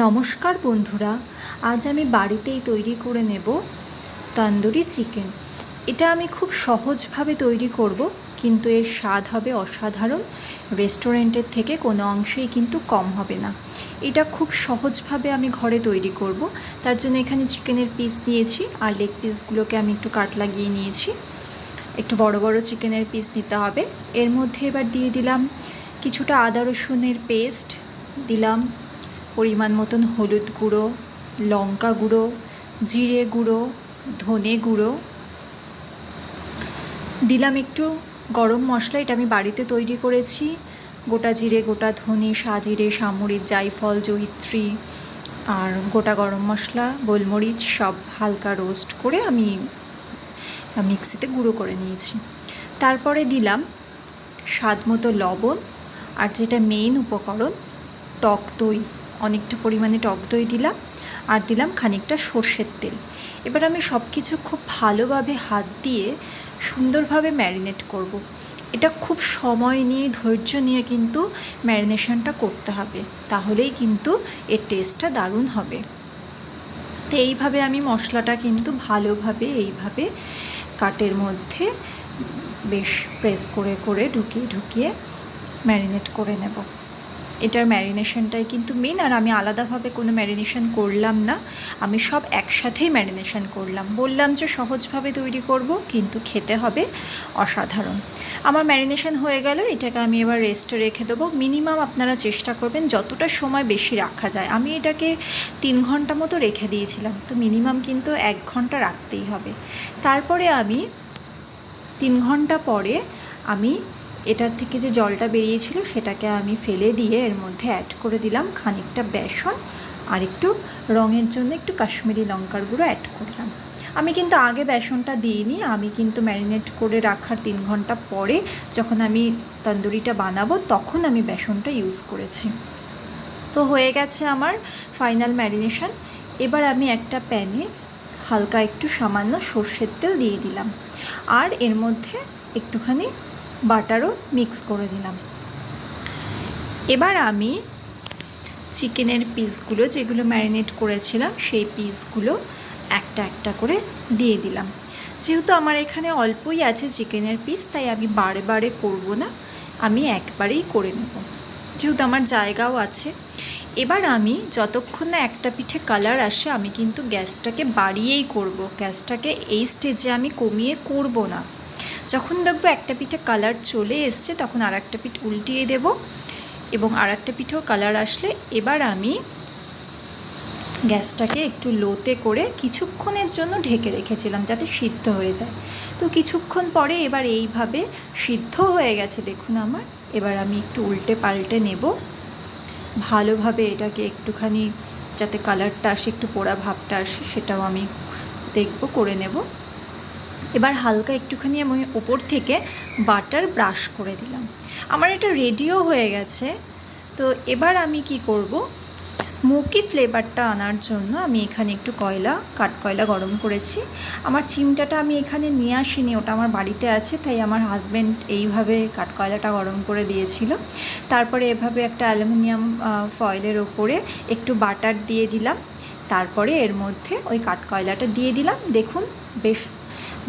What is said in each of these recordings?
নমস্কার বন্ধুরা, আজ আমি বাড়িতেই তৈরি করে নেব তন্দুরি চিকেন। এটা আমি খুব সহজভাবে তৈরি করব, কিন্তু এর স্বাদ হবে অসাধারণ। রেস্টুরেন্টের থেকে কোনো অংশেই কিন্তু কম হবে না। এটা খুব সহজভাবে আমি ঘরে তৈরি করব। তার জন্য এখানে চিকেনের পিস নিয়েছি আর লেগ পিসগুলোকে আমি একটু কাট লাগিয়ে নিয়েছি। একটু বড় বড় চিকেনের পিস নিতে হবে। এর মধ্যে এবার দিয়ে দিলাম কিছুটা আদা রসুনের পেস্ট, দিলাম পরিমাণ মতন হলুদ গুঁড়ো, লঙ্কা গুঁড়ো, জিরে গুঁড়ো, ধনে গুঁড়ো। দিলাম একটু গরম মশলা, এটা আমি বাড়িতে তৈরি করেছি। গোটা জিরে, গোটা ধনে, সাজিরে, সামরিচ, জায়ফল জয়িত্রী আর গোটা গরম মশলা, গোলমরিচ সব হালকা রোস্ট করে আমি মিক্সিতে গুঁড়ো করে নিয়েছি। তারপরে দিলাম স্বাদ মতো লবণ আর যেটা মেইন উপকরণ, টক দই। অনেকটা পরিমাণে টক দই দিলাম আর দিলাম খানিকটা সর্ষের তেল। এবার আমি সব কিছু খুব ভালোভাবে হাত দিয়ে সুন্দরভাবে ম্যারিনেট করব। এটা খুব সময় নিয়ে, ধৈর্য নিয়ে কিন্তু ম্যারিনেশনটা করতে হবে, তাহলেই কিন্তু এর টেস্টটা দারুণ হবে। তো এইভাবে আমি মশলাটা কিন্তু ভালোভাবে এইভাবে কাটের মধ্যে বেশ প্রেস করে করে ঢুকিয়ে ঢুকিয়ে ম্যারিনেট করে নেব। এটার ম্যারিনেশনটাই কিন্তু মেন আর আমি আলাদাভাবে কোনো ম্যারিনেশন করলাম না। আমি সব একসাথেই ম্যারিনেশন করলাম। বললাম যে সহজভাবে তৈরি করব, কিন্তু খেতে হবে অসাধারণ। আমার ম্যারিনেশন হয়ে গেল, এটাকে আমি এবার রেস্টে রেখে দেবো। মিনিমাম আপনারা চেষ্টা করবেন যতটা সময় বেশি রাখা যায়। আমি এটাকে তিন ঘণ্টা মতো রেখে দিয়েছিলাম, তো মিনিমাম কিন্তু এক ঘণ্টা রাখতেই হবে। তারপরে আমি তিন ঘণ্টা পরে আমি এটার থেকে যে জলটা বেরিয়েছিল সেটাকে আমি ফেলে দিয়ে এর মধ্যে অ্যাড করে দিলাম খানিকটা বেসন আর একটু রঙের জন্য একটু কাশ্মীরি লঙ্কার গুঁড়ো অ্যাড করলাম। আমি কিন্তু আগে বেসনটা দিইনি, আমি কিন্তু ম্যারিনেট করে রাখার তিন ঘণ্টা পরে যখন আমি তন্দুরিটা বানাবো তখন আমি বেসনটা ইউজ করেছি। তো হয়ে গেছে আমার ফাইনাল ম্যারিনেশন এবার আমি একটা প্যানে হালকা একটু সামান্য সর্ষের তেল দিয়ে দিলাম। আর এর মধ্যে একটুখানি বাটারও মিক্স করে দিলাম। এবার আমি চিকেনের পিসগুলো যেগুলো ম্যারিনেট করেছিলাম, সেই পিসগুলো একটা একটা করে দিয়ে দিলাম। যেহেতু আমার এখানে অল্পই আছে চিকেনের পিস, তাই আমি বারে বারে করব না। আমি একবারেই করে নেব। যেহেতু আমার জায়গাও আছে। এবার আমি যতক্ষণ না একটা পিঠে কালার আসে, আমি কিন্তু গ্যাসটাকে বাড়িয়েই করব। গ্যাসটাকে এই স্টেজে আমি কমিয়ে করব না। যখন দেখব একটা পিঠে কালার চলে এসছে, তখন আর একটা পিঠ উল্টিয়ে দেব এবং আর একটা পিঠেও কালার আসলে এবার আমি গ্যাসটাকে একটু লোতে করে কিছুক্ষণের জন্য ঢেকে রেখেছিলাম যাতে সিদ্ধ হয়ে যায়। তো কিছুক্ষণ পরে এবার এইভাবে সিদ্ধ হয়ে গেছে দেখুন আমার। এবার আমি একটু উল্টে পাল্টে নেব। ভালোভাবে এটাকে একটুখানি যাতে কালারটা আসে, একটু পোড়া ভাবটা আসে, সেটাও আমি দেখব, করে নেব। এবার হালকা একটুখানি আমি ওপর থেকে বাটার ব্রাশ করে দিলাম। আমার এটা রেডিও হয়ে গেছে। তো এবার আমি কি করব? স্মোকি ফ্লেভারটা আনার জন্য আমি এখানে একটু কয়লা, কাঠ কয়লা গরম করেছি। আমার চিমটাটা আমি এখানে নিয়ে আসিনি, ওটা আমার বাড়িতে আছে, তাই আমার হাজব্যান্ড এইভাবে কাঠ কয়লাটা গরম করে দিয়েছিল। তারপরে এভাবে একটা অ্যালুমিনিয়াম ফয়েলের ওপরে একটু বাটার দিয়ে দিলাম। তারপরে এর মধ্যে ওই কাঠ কয়লাটা দিয়ে দিলাম। দেখুন, বেশ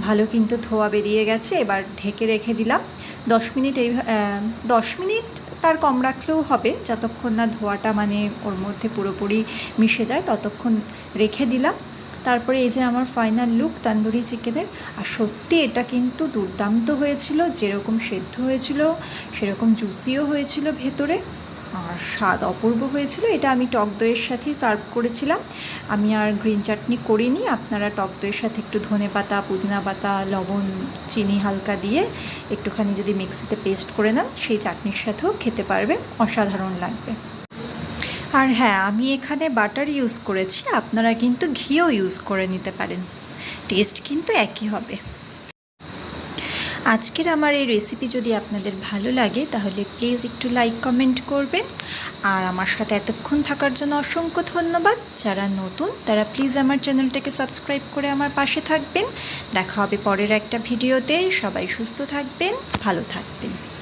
ভালো কিন্তু ধোয়া বেরিয়ে গেছে, এবার ঢেকে রেখে দিলাম। দশ মিনিট এই দশ মিনিট তার কম রাখলেও হবে, যতক্ষণ না ধোয়াটা মানে ওর মধ্যে পুরোপুরি মিশে যায় ততক্ষণ রেখে দিলাম। তারপরে এই যে আমার ফাইনাল লুক তান্দুরি চিকেনের আর সত্যি এটা কিন্তু দুর্দান্ত হয়েছিল, যেরকম সেদ্ধ হয়েছিল, সেরকম জুসিও হয়েছিল ভেতরে। আর স্বাদ অপূর্ব হয়েছিল। এটা আমি টক দইয়ের সাথেই সার্ভ করেছিলাম। আমি আর গ্রিন চাটনি করিনি। আপনারা টক দইয়ের সাথে একটু ধনে পাতা, পুদিনা পাতা, লবণ, চিনি হালকা দিয়ে একটুখানি যদি মিক্সিতে পেস্ট করে নেন, সেই চাটনির সাথেও খেতে পারবে অসাধারণ লাগবে। আর হ্যাঁ আমি এখানে বাটার ইউজ করেছি। আপনারা কিন্তু ঘিও ইউজ করে নিতে পারেন। টেস্ট কিন্তু একই হবে। আজকের আমার এই রেসিপি যদি আপনাদের ভালো লাগে, তাহলে প্লিজ একটু লাইক কমেন্ট করবেন। আর আমার সাথে এতক্ষণ থাকার জন্য অসংখ্য ধন্যবাদ। যারা নতুন, তারা প্লিজ আমার চ্যানেলটাকে সাবস্ক্রাইব করে আমার পাশে থাকবেন। দেখা হবে পরের একটা ভিডিওতে সবাই সুস্থ থাকবেন, ভালো থাকবেন।